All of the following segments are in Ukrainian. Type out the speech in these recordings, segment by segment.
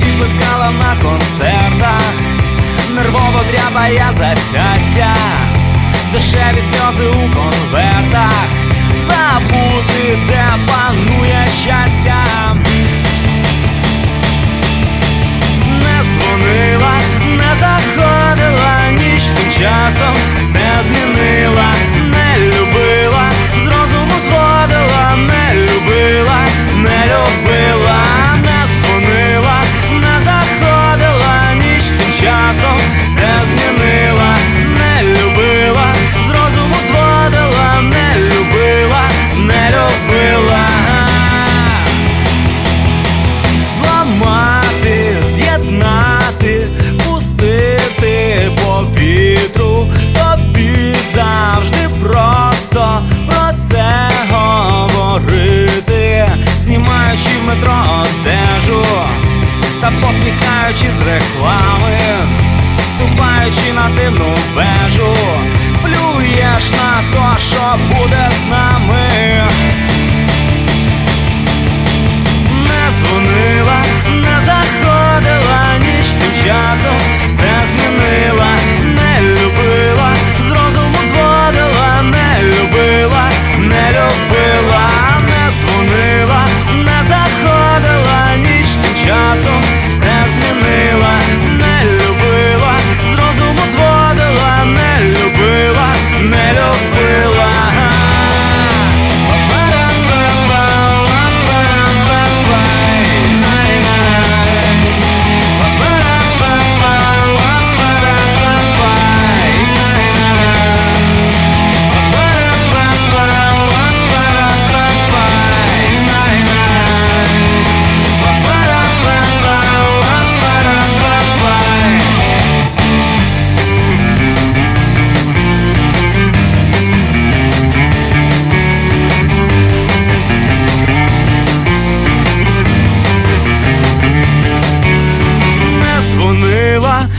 плескала на концертах, нервово дрябає запястя, дешеві сльози у конвертах, забути, де метро одежу та посміхаючи з реклами, ступаючи на дивну вежу, плюєш на то, що буде з нами.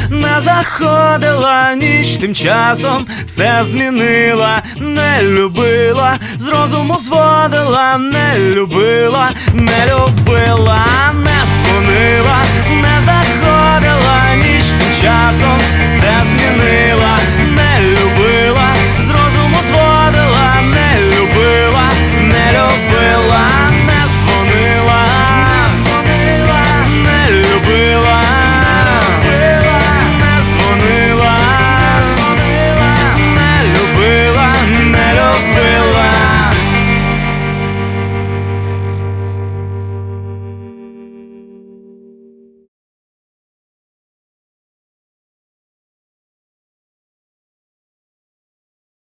не заходила ніч, тим часом все змінила, не любила, з розуму зводила, не любила, не любила, не дзвонила, не заходила